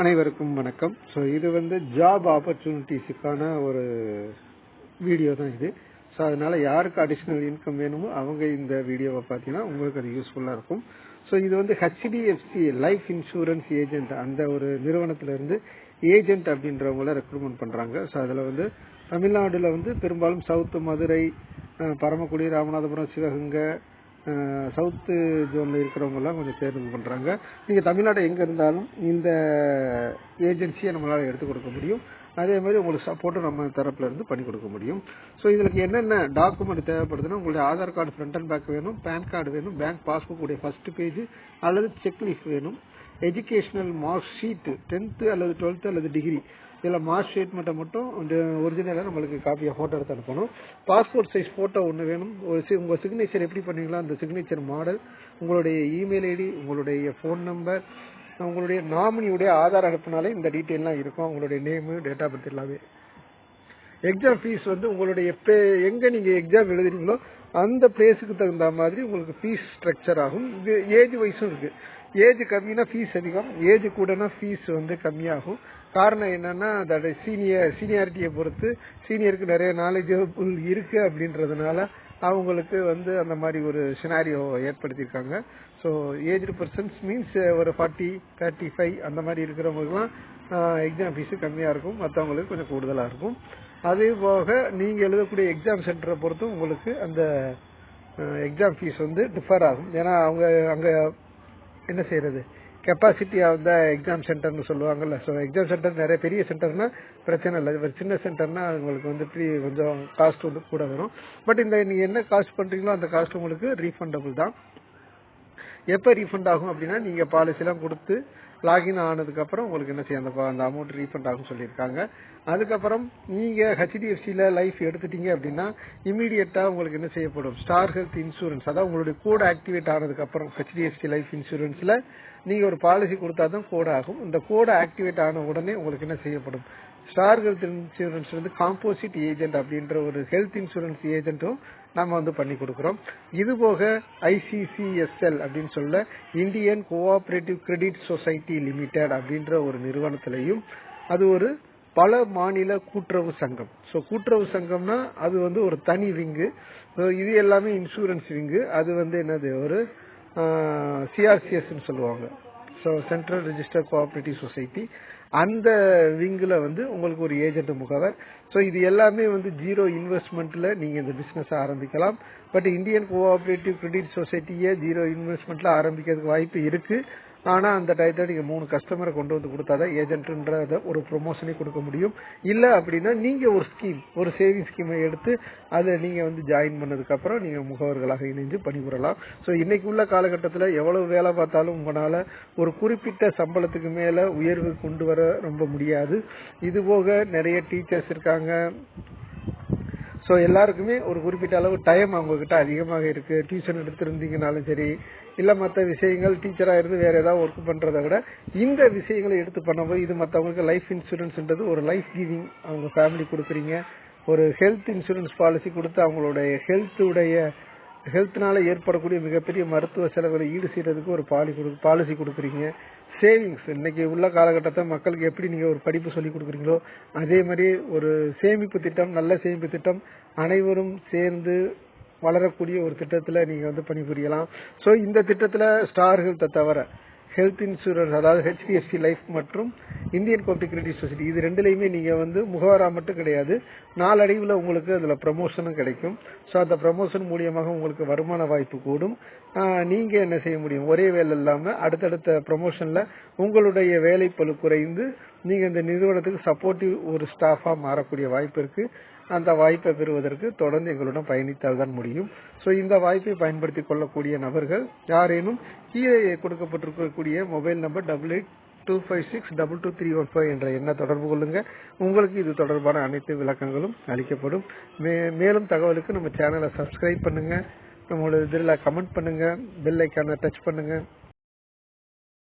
அனைவருக்கும் வணக்கம். ஸோ இது வந்து ஜாப் ஆப்பர்ச்சுனிட்டிஸுக்கான ஒரு வீடியோ தான் இது. ஸோ அதனால யாருக்கு அடிஷ்னல் இன்கம் வேணுமோ அவங்க இந்த வீடியோவை பார்த்தீங்கன்னா உங்களுக்கு அது யூஸ்ஃபுல்லாக இருக்கும். ஸோ இது வந்து ஹெச்டிஎஃப்சி லைஃப் இன்சூரன்ஸ் ஏஜென்ட் அந்த ஒரு நிறுவனத்திலிருந்து ஏஜென்ட் அப்படின்றவங்கள ரெக்ரூட்மெண்ட் பண்ணுறாங்க ஸோ அதில் வந்து தமிழ்நாடுல வந்து பெரும்பாலும் சவுத் மதுரை பரமக்குடி ராமநாதபுரம் சிவகங்கை சவுத்து ஜோனில் இருக்கிறவங்கெல்லாம் கொஞ்சம் தேர்வு பண்ணுறாங்க நீங்கள் தமிழ்நாடு எங்கே இருந்தாலும் இந்த ஏஜென்சியை நம்மளால் எடுத்து கொடுக்க முடியும். அதே மாதிரி உங்களுக்கு சப்போர்ட்டும் நம்ம தரப்புல இருந்து பண்ணி கொடுக்க முடியும். ஸோ இதுக்கு என்னென்ன டாக்குமெண்ட் தேவைப்படுதுன்னா உங்களுடைய Aadhaar card front and back வேணும் பேன் கார்டு வேணும் பேங்க் பாஸ்புக் உடைய ஃபர்ஸ்ட் பேஜ் அல்லது செக் லீஃப் வேணும். எஜுகேஷனல் மார்க் ஷீட் டென்த்து அல்லது டுவெல்த்து அல்லது டிகிரி இதில் மார்க் ஷீட் மட்டும் மட்டும் ஒரிஜினலாக நம்மளுக்கு காப்பியாக ஃபோட்டோ எடுத்து அனுப்பணும். பாஸ்போர்ட் சைஸ் ஃபோட்டோ ஒன்று வேணும். ஒரு சி- உங்கள் சிக்னேச்சர் எப்படி பண்ணீங்களா அந்த சிக்னேச்சர் மாடல் உங்களுடைய இமெயில் ஐடி உங்களுடைய ஃபோன் நம்பர் உங்களுடைய நாமினியுடைய ஆதார் அனுப்புனாலே இந்த டீட்டெயிலாம் இருக்கும். உங்களுடைய நேமு டேட் ஆஃப் பர்த் எல்லாமே. எக்ஸாம் ஃபீஸ் வந்து உங்களுடைய எப்போ எங்கே நீங்கள் எக்ஸாம் எழுதுறீங்களோ அந்த பிளேஸுக்கு தகுந்த மாதிரி உங்களுக்கு ஃபீஸ் ஸ்ட்ரக்சர் ஆகும். இது ஏஜ் வைஸும் இருக்குது ஏஜ் கம்மினா ஃபீஸ் அதிகம். ஏஜ் கூடனா ஃபீஸ் வந்து கம்மியாகும். காரணம் என்னன்னா அதோட சீனியர் சீனியாரிட்டியை பொறுத்து சீனியருக்கு நிறைய நாலேஜபிள் இருக்கு அப்படின்றதுனால அவங்களுக்கு வந்து அந்த மாதிரி ஒரு சினாரியோ ஏற்படுத்தியிருக்காங்க. ஸோ ஏஜ்டு பர்சன்ஸ் மீன்ஸ் ஒரு ஃபார்ட்டி தேர்ட்டி ஃபைவ் அந்த மாதிரி இருக்கிறவங்களுக்குலாம் uh, எக்ஸாம் ஃபீஸு கம்மியாக இருக்கும். மற்றவங்களுக்கு கொஞ்சம் கூடுதலாக இருக்கும். அதே போக நீங்கள் எழுதக்கூடிய எக்ஸாம் சென்டரை பொறுத்தும் உங்களுக்கு அந்த எக்ஸாம் ஃபீஸ் வந்து டிஃபர் ஆகும். ஏன்னா அவங்க அங்கே என்ன செய்யறது? கெப்பாசிட்டியாக இருந்தால் எக்ஸாம் சென்டர்னு சொல்லுவாங்கல்ல. ஸோ எக்ஸாம் சென்டர் நிறைய பெரிய சென்டர்னா பிரச்சனை இல்லை. ஒரு சின்ன சென்டர்னா உங்களுக்கு வந்து ப்ரீ கொஞ்சம் காஸ்ட் வந்து கூட வரும். பட் இந்த நீங்கள் என்ன காஸ்ட் பண்ணுறீங்களோ அந்த காஸ்ட் உங்களுக்கு ரீஃபண்டபுள் தான். எப்போ ரீஃபண்ட் ஆகும் அப்படின்னா நீங்கள் பாலிசிலாம் கொடுத்து லாகின் ஆனதுக்கப்புறம் உங்களுக்கு என்ன செய்யும்? அந்த அந்த அமௌண்ட் ரீஃபண்ட் ஆகும் சொல்லியிருக்காங்க. அதுக்கப்புறம் நீங்கள் ஹெச்டிஎஃப்சியில் லைஃப் எடுத்துட்டீங்க அப்படின்னா இமீடியட்டாக உங்களுக்கு என்ன செய்யப்படும்? ஸ்டார் ஹெல்த் இன்சூரன்ஸ் அதாவது உங்களுடைய கோட் ஆக்டிவேட் ஆனதுக்கப்புறம் ஹெச்டிஎஃப்சி லைஃப் இன்சூரன்ஸில் நீங்கள் ஒரு பாலிசி கொடுத்தா தான் கோட் ஆகும். இந்த கோட் ஆக்டிவேட் ஆன உடனே உங்களுக்கு என்ன செய்யப்படும்? ஸ்டார் ஹெல்த் இன்சூரன்ஸ் வந்து காம்போசிட் ஏஜென்ட் அப்படின்ற ஒரு ஹெல்த் இன்சூரன்ஸ் ஏஜென்ட்டும் நம்ம வந்து பண்ணி கொடுக்குறோம். இது போக ஐசிசிஎஸ்எல் அப்படின்னு சொல்ல Indian cooperative credit society limited அப்படின்ற ஒரு நிறுவனத்திலையும் அது ஒரு பல மாநில கூட்டுறவு சங்கம். ஸோ கூட்டுறவு சங்கம்னா அது வந்து ஒரு தனி விங்கு இது எல்லாமே இன்சூரன்ஸ் விங்கு அது வந்து என்னது? ஒரு சிஆர்சிஎஸ்ன்னு சொல்லுவாங்க. So central register cooperative society அந்த விங்கில் வந்து உங்களுக்கு ஒரு ஏஜென்ட் முகவர். ஸோ இது எல்லாமே வந்து ஜீரோ இன்வெஸ்ட்மெண்ட்ல நீங்க இந்த பிஸ்னஸை ஆரம்பிக்கலாம். பட் இந்தியன் கோஆபரேட்டிவ் கிரெடிட் சொசைட்டியை ஜீரோ இன்வெஸ்ட்மெண்ட்ல ஆரம்பிக்கிறதுக்கு வாய்ப்பு இருக்கு. ஆனால் அந்த டயத்தில் நீங்கள் மூணு கஸ்டமரை கொண்டு வந்து கொடுத்தாதான் ஏஜென்ட்ன்றத ஒரு ப்ரொமோஷனே கொடுக்க முடியும். இல்லை அப்படின்னா நீங்கள் ஒரு ஸ்கீம் ஒரு சேவிங் ஸ்கீமை எடுத்து அதை நீங்கள் வந்து ஜாயின் பண்ணதுக்கப்புறம் நீங்கள் முகவர்களாக இணைஞ்சு பணிபுரலாம். ஸோ இன்னைக்கு உள்ள காலகட்டத்தில் எவ்வளவு வேலை பார்த்தாலும் உங்களால் ஒரு குறிப்பிட்ட சம்பளத்துக்கு மேலே உயர்வு கொண்டு வர ரொம்ப முடியாது. இது போக நிறைய டீச்சர்ஸ் இருக்காங்க. ஸோ எல்லாருக்குமே ஒரு குறிப்பிட்ட அளவு டைம் அவங்கக்கிட்ட அதிகமாக இருக்கு. டியூஷன் எடுத்திருந்தீங்கனாலும் சரி இல்லை மற்ற விஷயங்கள் டீச்சராக இருந்து வேற ஏதாவது ஒர்க் பண்ணுறத விட இந்த விஷயங்களை எடுத்து பண்ணும்போது இது மற்றவங்களுக்கு லைஃப் இன்சூரன்ஸ்ன்றது ஒரு லைஃப் கிவிங் அவங்க ஃபேமிலி கொடுக்குறீங்க. ஒரு ஹெல்த் இன்சூரன்ஸ் பாலிசி கொடுத்து அவங்களுடைய ஹெல்த்துடைய ஹெல்த்னால ஏற்படக்கூடிய மிகப்பெரிய மருத்துவ செலவுகளை ஈடு செய்யறதுக்கு ஒரு பாலி கொடு பாலிசி கொடுக்குறீங்க. சேவிங்ஸ் இன்னைக்கு உள்ள காலகட்டத்தை மக்களுக்கு எப்படி நீங்க ஒரு படிப்பு சொல்லி கொடுக்குறீங்களோ அதே மாதிரி ஒரு சேமிப்பு திட்டம் நல்ல சேமிப்பு திட்டம் அனைவரும் சேர்ந்து வளரக்கூடிய ஒரு திட்டத்துல நீங்க வந்து பணிபுரியலாம். சோ இந்த திட்டத்துல ஸ்டார் தவிர ஹெல்த் இன்சூரன்ஸ் அதாவது ஹெச்டிஎஃப்சி லைஃப் மற்றும் இந்தியன் கோஆபரேட்டிவ் சொசைட்டி இது ரெண்டுலையுமே நீங்கள் வந்து முகவரா மட்டும் கிடையாது. நாளடைவில் உங்களுக்கு அதில் ப்ரமோஷனும் கிடைக்கும். ஸோ அந்த ப்ரமோஷன் மூலியமாக உங்களுக்கு வருமான வாய்ப்பு கூடும். நீங்கள் என்ன செய்ய முடியும்? ஒரே வேலை இல்லாமல் அடுத்தடுத்த ப்ரமோஷனில் உங்களுடைய வேலை பளு குறைந்து நீங்க இந்த நிறுவனத்துக்கு சப்போர்ட்டிவ் ஒரு ஸ்டாஃபா மாறக்கூடிய வாய்ப்பு இருக்கு. அந்த வாய்ப்பை பெறுவதற்கு தொடர்ந்து எங்களுடன் பயணித்தால் தான் முடியும். ஸோ இந்த வாய்ப்பை பயன்படுத்திக் கொள்ளக்கூடிய நபர்கள் யாரேனும் கீழே கொடுக்கப்பட்டிருக்கக்கூடிய mobile number double eight two five six double two three one five என்ற எண்ணை தொடர்பு கொள்ளுங்க. உங்களுக்கு இது தொடர்பான அனைத்து விளக்கங்களும் அளிக்கப்படும். மே- மேலும் தகவலுக்கு நம்ம சேனலை சப்ஸ்கிரைப் பண்ணுங்க. நம்மளோட இதில் கமெண்ட் பண்ணுங்க. பெல் ஐக்கானை டச் பண்ணுங்க.